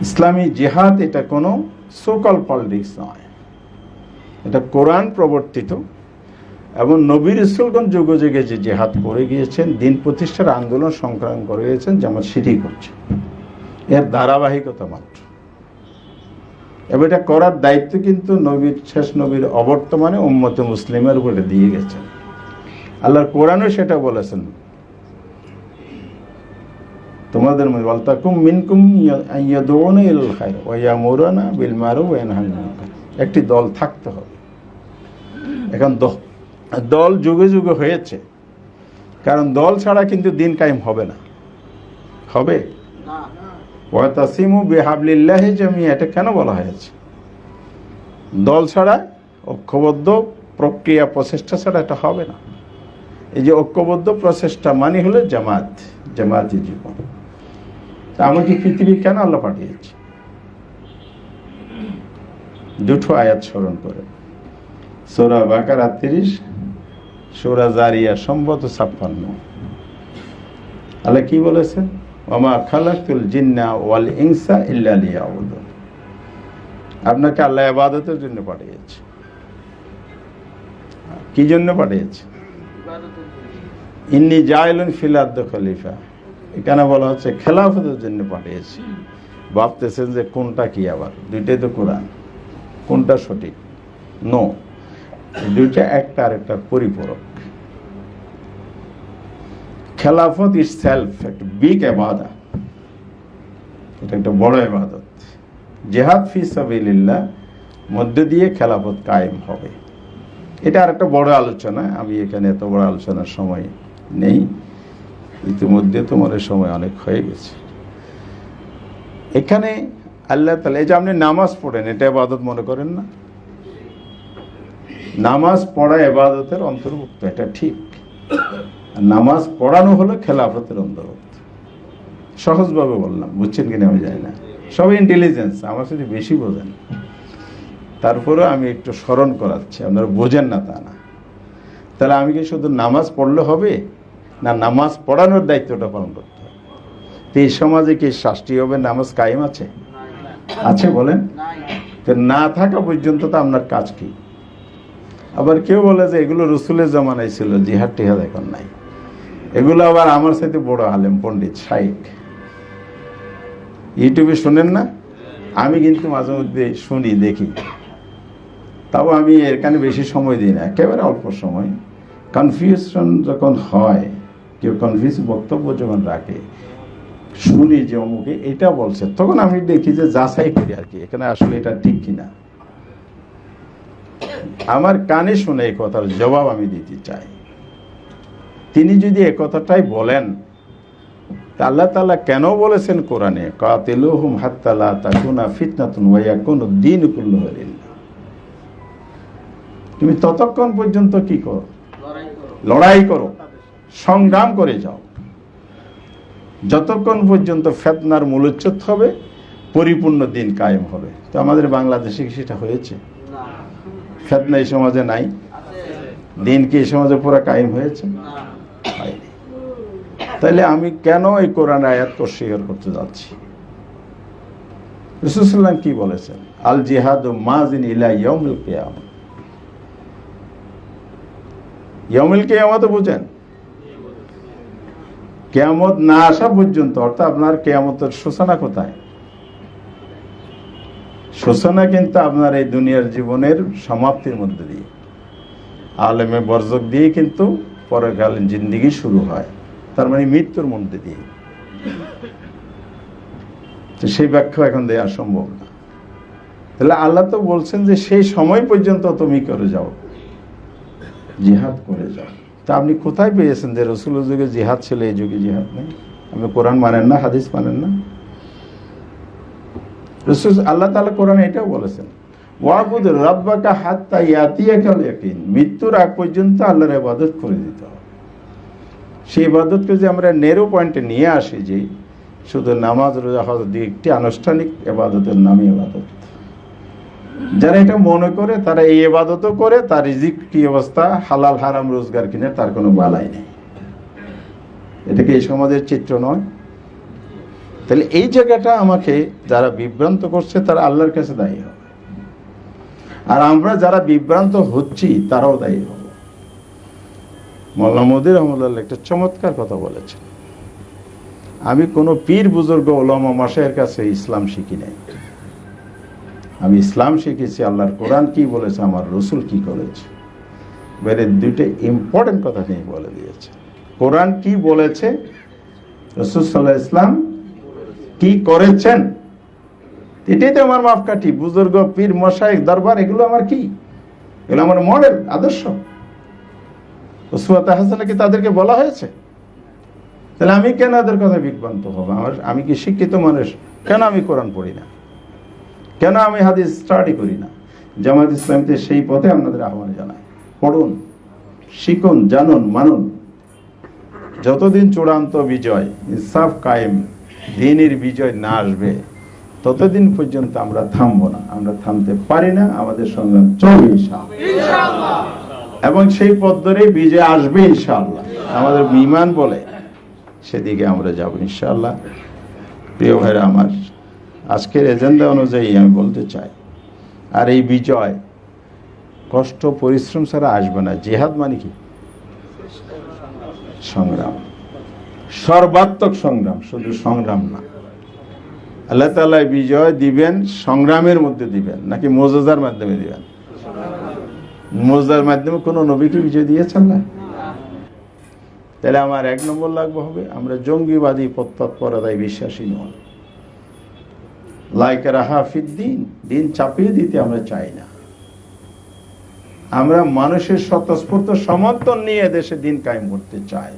ইসলামী জেহাদ এটা কোনো সোকাল পলিটিক্স নয়। এটা কোরআন প্রবর্তিত এবং নবীর ইসলগঞ্জ যুগ যুগে যে জেহাদ করে গিয়েছেন, দিন প্রতিষ্ঠার আন্দোলন সংগ্রাম করে গিয়েছেন যেমন সেটি করছে। এর ধারাবাহিকতা মাত্র। এবং এটা করার দায়িত্ব কিন্তু নবীর, শেষ নবীর অবর্তমানে উম্মতে মুসলিমের উপরে দিয়ে গেছেন। আল্লাহর কোরআনও সেটা বলেছেন। তোমাদের মধ্যে ওয়ালতাকুম মিনকুম ইয়াদউনা ইলাল খায়র ওয়া ইয়ামুরুনা বিল মুনকার। একটি দল থাকতে হবে। এখন দল যুগে যুগে হয়েছে। কারণ দল ছাড়া কিন্তু দিন কায়েম হবে না। হবে? ওয়াতাসিমু বিহাবলিল্লাহি জামিয়া এটা কেন বলা হয়েছে? দল ছাড়া ঐক্যবদ্ধ প্রক্রিয়া প্রচেষ্টা ছাড়া এটা হবে না। এই যে ঐক্যবদ্ধ প্রচেষ্টা মানে হলো জামাত জামাতি জীবন। তা আমাকে পৃথিবী কেন আল্লাহ পাঠিয়েছে? দুটো আয়াত স্মরণ করে। সোরা বাকারা তিরিশ, সোরা জারিয়া সম্ভবত ছাপ্পান্ন। আল্লাহ কি বলেছেন ওমা খালাকুল জিন্না ওয়াল ইনসা ইল্লা আপনাকে আল্লাহ ইবাদতের জন্য পাঠিয়েছে। কি জন্য পাঠিয়েছে? ইন্নি জাইলুন ফিলাদ্দ খলিফা। এখানে বলা হচ্ছে খেলাফতের জন্য পাঠিয়েছি। ভাবতেছেন যে কোনটা কি আবার? দুইটাই তো কোরআন। কোনটা সঠিক? নো দুইটা একটা আরেকটার পরিপূরক। খেলাফত ইজ সেলফ একটা বিগ এবাদা এটা একটা বড় এবাদত জেহাদ ফি সাবিলিল্লাহ, মধ্য দিয়ে খেলাফত কায়েম হবে। এটা আর একটা বড় আলোচনা। আমি এখানে এত বড় আলোচনার সময় নেই। ইতিমধ্যে তোমাদের সময় অনেক হয়ে গেছে। এখানে আল্লাহ তালা এই যে আপনি নামাজ পড়েন, এটা এবাদত মনে করেন না? নামাজ পড়া এবাদতের অন্তর্ভুক্ত, এটা ঠিক। নামাজ পড়ানো হলো খেলাফতের অন্তর্ভুক্ত। সহজভাবে বললাম, বুঝছেন কিনা আমি জানি না। সবাই ইন্টেলিজেন্স আমার সাথে বেশি বোঝেন। তারপরেও আমি একটু স্মরণ করাচ্ছি, আপনারা বোঝেন না তা না। তাহলে আমি কি শুধু নামাজ পড়লে হবে? না, নামাজ পড়ানোর দায়িত্বটা পালন করতে হবে তো এই সমাজে কি শাস্তি হবে? নামাজ কায়েম আছে? আছে বলেন? তো না থাকা পর্যন্ত তো আপনার কাজ কি? আবার কেউ বলে যে এগুলো রসুলের জমানায় ছিল, জিহাদ টিহাদ এখন নাই। এগুলো আবার আমার সাথে বড় আলেম, পণ্ডিত শাইক ইউটিউবে শোনেন না? আমি কিন্তু মাঝে মধ্যে শুনি, দেখি। তাও আমি এখানে বেশি সময় দিই না, একেবারে অল্প সময়। কনফিউশন যখন হয় কেউ কনফিউজ বক্তব্য যখন রাখে, শুনি যে অমুকে এটা বলছে, তখন আমি দেখি যে যাচাই করি আর কি, এখানে আসলে এটা ঠিক কিনা। আমার কানে শুনে এই কথার জবাব আমি দিতে চাই। তিনি যদি এ কথাটাই বলেন আল্লাহ তাআলা কেন বলেছেন কোরআনে? কাতিলুহুম হাত্তা লা তাকুনা ফিতনাতুন ওয়া দ্বীনু কুল্লুহু লিল্লাহ। তুমি ততক্ষণ পর্যন্ত কি করো। লড়াই করো। সংগ্রাম করে যাও। যতক্ষণ পর্যন্ত ফেতনার মূলোচ্ছেদ হবে পরিপূর্ণ দিন কায়েম হবে। তো আমাদের বাংলাদেশে কি সেটা হয়েছে? ফেতনা এই সমাজে নাই? দিন কি এই সমাজে পুরো কায়েম হয়েছে? হয়নি। তাহলে আমি কেন এই কোরআন আয়াত অস্বীকার করতে যাচ্ছি? রসুলাম কি বলেছেন? আল জিহাদ মাজিন ইলা ইয়মুল কিয়াম। ইয়মুল কিয়ামত বুঝেন। কেয়ামত না আসা পর্যন্ত, অর্থাৎ আপনার কেয়ামতের সূচনা কোথায়? সূচনা কিন্তু আপনার এই দুনিয়ার জীবনের সমাপ্তির মধ্যে দিয়ে। আলেমে বর্জক দিয়ে কিন্তু পরকালীন জিন্দিগি শুরু হয়, তার মানে মৃত্যুর মধ্যে দিয়ে। তো সেই ব্যাখ্যা এখন দেওয়া সম্ভব না। তাহলে আল্লাহ তো বলছেন যে সেই সময় পর্যন্ত তুমি করে যাও, জিহাদ করে যাও। তা আপনি কোথায় পেয়েছেন যে রসুল যুগে জিহাদ ছিল, এই যুগে জিহাদ নেই? আপনি কোরআন মানেন না, হাদিস মানেন না? রসুল আল্লাহ তাআলা কোরআনে এটাও বলেছেন, ওয়াবুদ রাব্বাকা হাত্তা ইয়াতিয়াকাল ইয়াকিন। মৃত্যুর আগ পর্যন্ত আল্লাহর ইবাদত করে দিতে হবে। সেই ইবাদতকে যে আমরা নেরো পয়েন্টে নিয়ে আসি যে, শুধু নামাজ, রোজা, হজ দিয়ে একটি আনুষ্ঠানিক এবাদতের নামই এবাদত যারা এটা মনে করে, তারা এই এবাদতও করে, তার রিজিক কি অবস্থা? হালাল, হারাম রোজগার কিনে তার কোনো বালাই নেই। এটা কি এই সমাজের চিত্র নয়? তাহলে এই জায়গাটা আমাকে যারা বিভ্রান্ত করছে, তারা আল্লাহর কাছে দায়ী হবে। আর আমরা যারা বিভ্রান্ত হচ্ছি, তারাও দায়ী হব। মোল্লা মোদির রহমুল্লাহ একটা চমৎকার কথা বলেছেন। আমি কোনো পীর বুজুর্গ ওলামা মাসের কাছে ইসলাম শিখি নাই। আমি ইসলাম শিখেছি, আল্লাহর কোরআন কি বলেছে, আমার রসুল কি করেছে। বেরে দুইটা ইম্পর্টেন্ট কথা তিনি বলে দিয়েছে। কোরআন কি বলেছে, রসুল সাল্লাহ ইসলাম কি করেছেন? এটাই তো আমার মাপকাঠি, বুজুর্গ, পীর মশাই দরবার, এগুলো আমার কি? এগুলো আমার মডেল, আদর্শ। উসওয়াতে হাসানা কি তাদেরকে বলা হয়েছে? তাহলে আমি কেন এদের কথা বিভ্রান্ত হব? আমার আমি কি শিক্ষিত মানুষ? কেন আমি কোরআন পড়ি না? কেন আমি হাদিস স্টাডি করি না? জামাত ইসলামতে সেই পথে আপনাদের আহ্বান জানাই। পড়ুন শিখুন জানুন মানুন। যতদিন চূড়ান্ত বিজয় ইনসাফ কায়েম দিনের বিজয় না আসবে ততদিন পর্যন্ত আমরা থামবো না। আমরা থামতে পারি না আমাদের সংগ্রাম চলবে ইনশাআল্লাহ। এবং সেই পথ ধরে বিজয় আসবে ইনশাআল্লাহ। আমাদের বিমান বলে সেদিকে আমরা যাব ইনশাআল্লাহ। প্রিয় ভাইরা আমার আজকের এজেন্ডা অনুযায়ী আমি বলতে চাই, আর এই বিজয় কষ্ট, পরিশ্রম ছাড়া আসবে না। জেহাদ মানে কি? সংগ্রাম। সর্বাত্মক সংগ্রাম, শুধু সংগ্রাম না। আল্লাহ তালা বিজয় দিবেন, সংগ্রামের মধ্যে দিবেন, নাকি মোজাজার মাধ্যমে দিবেন? মোজার মাধ্যমে কোনো নবীকে বিজয় দিয়েছেন না? তাহলে আমার এক নম্বর লাগবে হবে, আমরা জঙ্গিবাদী প্রত্যৎপরতায় বিশ্বাসী নয় লাইক রাহাফিদ দিন দিন চাপিয়ে দিতে আমরা চাই না। আমরা মানুষের স্বতঃস্ফূর্ত সমর্থন নিয়ে দেশে দিন কায়েম করতে চাই।